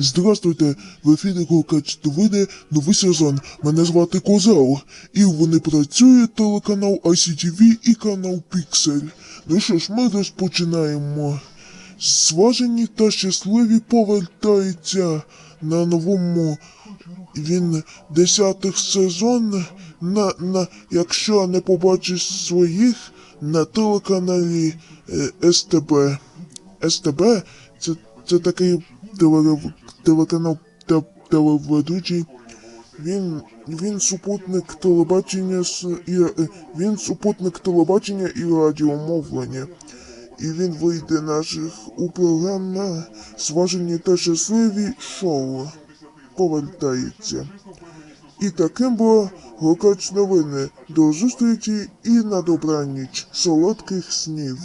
Здравствуйте, в ефірі Гукач новини, новий сезон. Мене звати Козел. І вони працює телеканал ICTV і канал Pixel. Ну що ж, ми розпочинаємо. Сважені та щасливі повертаються на новому він десятих сезон. На, на, якщо не побачиш своїх на телеканалі е, СТБ. СТБ це, це такий теле, телеканал телеведучий. Він, він супутник телебачення і е, він супутник телебачення і радіомовлення. І він вийде наших у програмне Сважені та щасливі шоу. Повертається. І таким було Гукач новини. До зустрічі і на добраніч. Солодких снів.